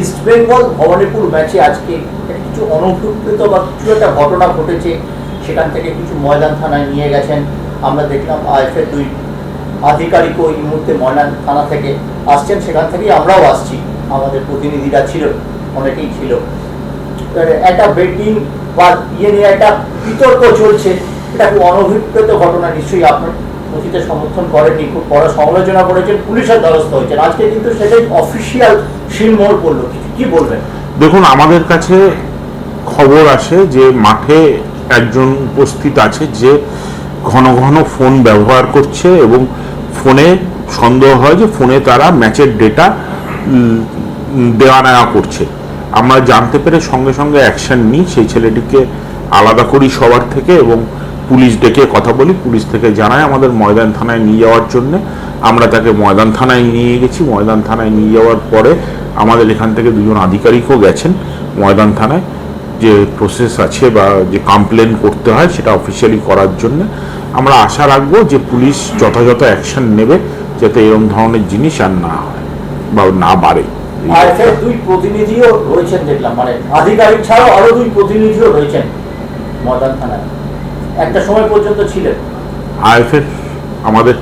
East Bengal Bhabanipur ম্যাচে আজকে কিছু অনভিপ্রেত বা কিছু একটা ঘটনা ঘটেছে, সেখান থেকে কিছু ময়দান থানায় নিয়ে গেছেন। আমরা দেখলাম আইএফের দুই আধিকারিকও এই মুহূর্তে ময়দান থানা থেকে আসছেন, সেখান থেকেই আমরাও আসছি। আমাদের প্রতিনিধিরা ছিল, অনেকেই ছিল। একটা বেটিং বা ইয়ে নিয়ে একটা বিতর্ক চলছে, এটা খুব অনভিপ্রেত ঘটনা নিশ্চয়ই আপনার অতীতে সমর্থন করেননি খুব বড় সমালোচনা করেছেন, পুলিশের দ্বারস্থ হয়েছেন। আজকে কিন্তু সেটাই অফিসিয়াল শিলমোহর পড়ল। কি বলবেন? দেখুন, আমাদের কাছে খবর আসে যে মাঠে একজন উপস্থিত আছে যে ঘন ঘন ফোন ব্যবহার করছে এবং ফোনে সন্দেহ হয় যে ফোনে তারা ম্যাচের ডেটা দেওয়া নেওয়া করছে। আমরা জানতে পেরে সঙ্গে সঙ্গে অ্যাকশন নিই। সেই ছেলেটিকে আলাদা করি সবার থেকে এবং পুলিশ ডেকে কথা বলি, পুলিশ থেকে জানায় আমাদের ময়দান থানায় নিয়ে যাওয়ার জন্যে। আমরা তাকে ময়দান থানায় নিয়ে গেছি। ময়দান থানায় নিয়ে যাওয়ার পরে আমাদের এখান থেকে দুজন আধিকারিকও গেছেন ময়দান থানায়। যে প্রসেস আছে বা যে কমপ্লেন করতে হয় সেটা অফিসিয়ালি করার জন্য। আমরা আশা রাখব যে পুলিশ যথাযথ অ্যাকশন নেবে যাতে এরকম ধরনের জিনিস আর না হয় বা না বাড়ে। প্রতিনিধিও রয়েছেন দেখলাম। মানে আধিকারিক ছাড়াও আরও দুই প্রতিনিধিও রয়েছেন ময়দান থানায়। একটা সময় পর্যন্ত ছিলেন। আইএফের আমাদের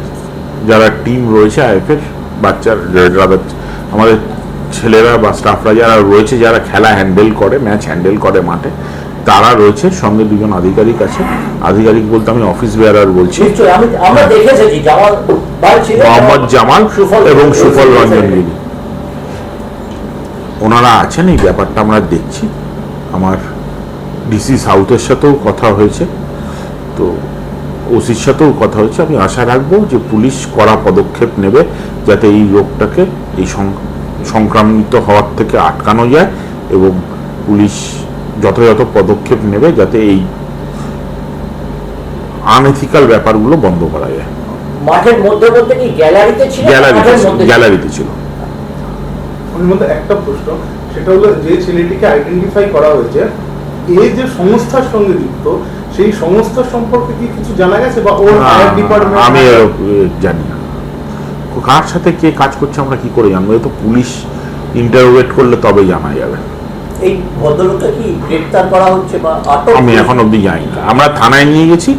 যারা টিম রয়েছে আইএফের বাচ্চার যারা আমাদের ছেলেরা বা স্টাফরা যারা রয়েছে যারা খেলা হ্যান্ডেল করে ম্যাচ হ্যান্ডেল করে মাঠে তারা রয়েছে সঙ্গে দুজন আধিকারিক আছে। আধিকারিক বলতে আমি অফিস বেয়ারার বলছি। মোহাম্মদ জামাল এবং সুফল রঞ্জনগিরি ওনারা আছেন এই ব্যাপারটা আমরা দেখছি। আমার ডিসি সাউথের সাথেও কথা হয়েছে। তো ওসির সাথেও কথা হয়েছে। আমি আশা রাখব যে পুলিশ কড়া পদক্ষেপ নেবে যাতে এই রোগটাকে এই সংক্রামিত হওয়ার থেকে আটকানো যায় এবং পুলিশ যথাযথ পদক্ষেপ নেবে যাতে এই আনএথিক্যাল ব্যাপারগুলো বন্ধ করা যায়। মাঠের মধ্যে বলতে কি গ্যালারিতে ছিল? গ্যালারিতে? গ্যালারিতে ছিল। একটা প্রশ্ন। সেটা হলো যে ছেলেটিকে আইডেন্টিফাই করা হয়েছে এ যে সংস্থার সঙ্গে যুক্ত সেই সংস্থা সম্পর্কে কি কিছু জানা গেছে বা ওর না, ডিপার্টমেন্ট আমি জানি না। কার সাথে কে কাজ করছে আমরা কি করে জানব? তো পুলিশ ইন্টারোগেট করলে তবে জানা যাবে। এই ভদ্রলোককে কি গ্রেপ্তার করা হচ্ছে বা আটক আমি এখন অবধি জানি না আমরা থানায় নিয়ে গেছি।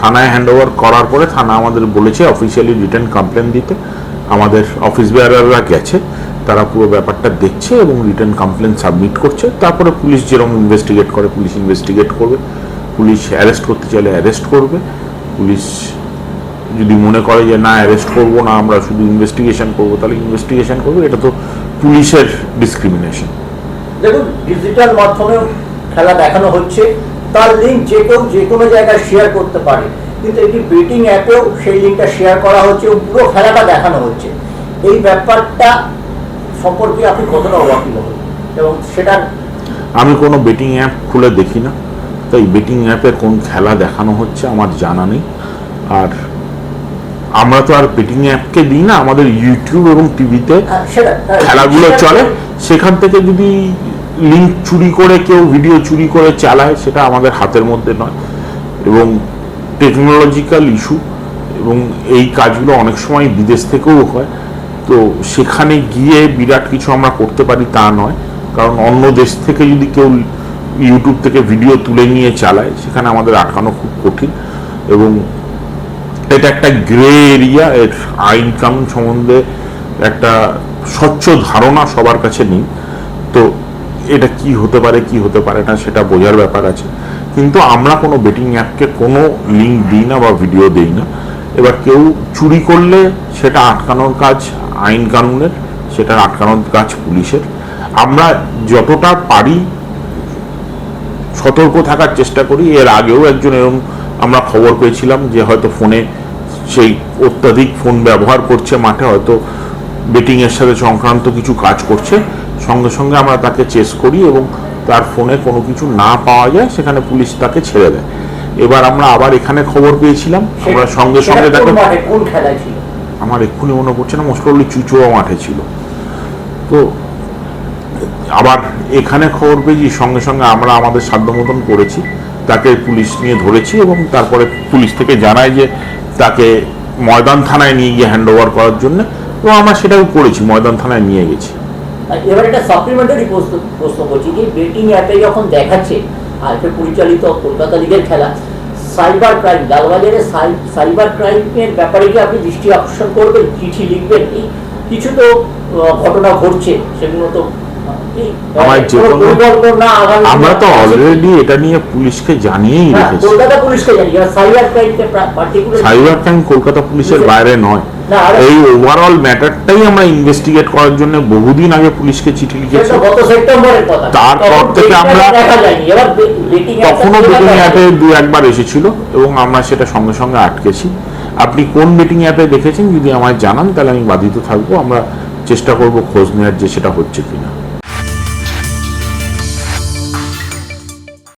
থানায় হ্যান্ড ওভার করার পরে থানা আমাদের বলেছে অফিসিয়ালি রিটার্ন কমপ্লেন দিতে। আমাদের অফিস বেয়ারাররা গেছে। তারা পুরো ব্যাপারটা দেখছে এবং রিটার্ন কমপ্লেন সাবমিট করছে। তারপরে পুলিশ যেরকম ইনভেস্টিগেট করে, পুলিশ ইনভেস্টিগেট করবে। পুলিশ অ্যারেস্ট করতে চাইলে অ্যারেস্ট করবে। পুলিশ যদি মনে করে যে না অ্যারেস্ট করব না, আমরা শুধু ইনভেস্টিগেশন করব, তাহলে ইনভেস্টিগেশন করবে। এটা তো পুলিশের ডিসক্রিমিনেশন দেখুন ডিজিটাল মাধ্যমেও খেলা দেখানো হচ্ছে। তার লিঙ্ক যে কেউ যে কোনো জায়গায় শেয়ার করতে পারে। কিন্তু একটি বেটিং অ্যাপেও সেই লিঙ্কটা শেয়ার করা হচ্ছে পুরো খেলাটা দেখানো হচ্ছে। এই ব্যাপারটা সম্পর্কে আপনি কতটা অবাকিত হন এবং সেটার আমি কোনো বেটিং অ্যাপ খুলে দেখি না। তাই বেটিং অ্যাপে কোন খেলা দেখানো হচ্ছে আমার জানা নেই। আর আমরা তো আর বেটিং অ্যাপকে দিই না আমাদের ইউটিউব এবং টিভিতে খেলাগুলো চলে। সেখান থেকে যদি লিঙ্ক চুরি করে কেউ ভিডিও চুরি করে চালায় সেটা আমাদের হাতের মধ্যে নয়। এবং টেকনোলজিক্যাল ইস্যু এবং এই কাজগুলো অনেক সময় বিদেশ থেকেও হয়। তো সেখানে গিয়ে বিরাট কিছু আমরা করতে পারি তা নয়। কারণ অন্য দেশ থেকে যদি কেউ ইউটিউব থেকে ভিডিও তুলে নিয়ে চালায়, সেখানে আমাদের আটকানো খুব কঠিন। এবং এটা একটা গ্রে এরিয়া এর আইন কানুন সম্বন্ধে একটা স্বচ্ছ ধারণা সবার কাছে নেই। তো এটা কি হতে পারে, কি হতে পারে না, সেটা বোঝার ব্যাপার আছে। কিন্তু আমরা কোনো বেটিং অ্যাপকে কোনো লিঙ্ক দিই না বা ভিডিও দিই না। এবার কেউ চুরি করলে সেটা আটকানোর কাজ আইন কানুনের সেটা আটকানোর কাজ পুলিশের। আমরা যতটা পারি সতর্ক থাকার চেষ্টা করি। এর আগেও একজন এরকম আমরা খবর পেয়েছিলাম যে হয়তো ফোনে সেই অত্যাধিক ফোন ব্যবহার করছে মাঠে হয়তো বেটিংয়ের সাথে সংক্রান্ত কিছু কাজ করছে। সঙ্গে সঙ্গে আমরা তাকে চেস করি এবং তার ফোনে কোনো কিছু না পাওয়া যায় সেখানে পুলিশ তাকে ছেড়ে দেয়। এবার আমরা আবার এখানে খবর পেয়েছিলাম। আমরা সঙ্গে সঙ্গে তাকে কোন খেলায় ছিল? আমার এক্ষুনি মনে পড়ছে না, মোস্ট প্রবলি চুচুয়া মাঠে ছিল। তো আবার এখানে খবর পেয়েছি, সঙ্গে সঙ্গে আমরা আমাদের সাধ্য মতন করেছি, তাকে পুলিশ নিয়ে ধরেছি এবং তারপরে পুলিশ থেকে জানায় যে তাকে ময়দান থানায় নিয়ে গিয়ে হ্যান্ড ওভার করার জন্য এবং আমরা সেটাও করেছি, ময়দান থানায় নিয়ে গেছি। এবার একটা সাপ্লিমেন্টারি প্রশ্ন করছি যে বেটিং অ্যাপে যখন দেখাচ্ছে আইপে পরিচালিত কলকাতা লিগের খেলা সাইবার ক্রাইম, লালবাজারে সাইবার ক্রাইমের ব্যাপারে কি আপনি দৃষ্টি আকর্ষণ করবেন, চিঠি লিখবেন কিছু তো ঘটনা ঘটছে, সেগুলো তো আমার যে কোনো আমরা তো? অলরেডি এটা নিয়ে পুলিশকে জানিয়েই হ্যাঁ, রেখেছি। কলকাতা পুলিশকে জানি সাইবার ক্রাইমকে পার্টিকুলার সাইবার ক্রাইম কলকাতা পুলিশের বাইরে নয়। এই ওভারঅল ম্যাটারটাই আমরা ইনভেস্টিগেট করার জন্য বহুদিন আগে পুলিশকে চিঠি লিখেছি। গত সেপ্টেম্বরের কথা। তারপর থেকে আমরা- তখনও বেটিং অ্যাপে দু একবার এসেছিল এবং আমরা সেটা সঙ্গে সঙ্গে আটকেছি। আপনি কোন বেটিং অ্যাপে দেখেছেন যদি আমায় জানান তাহলে আমি বাধিত থাকব। আমরা চেষ্টা করব খোঁজ নেওয়ার যে সেটা হচ্ছে কিনা।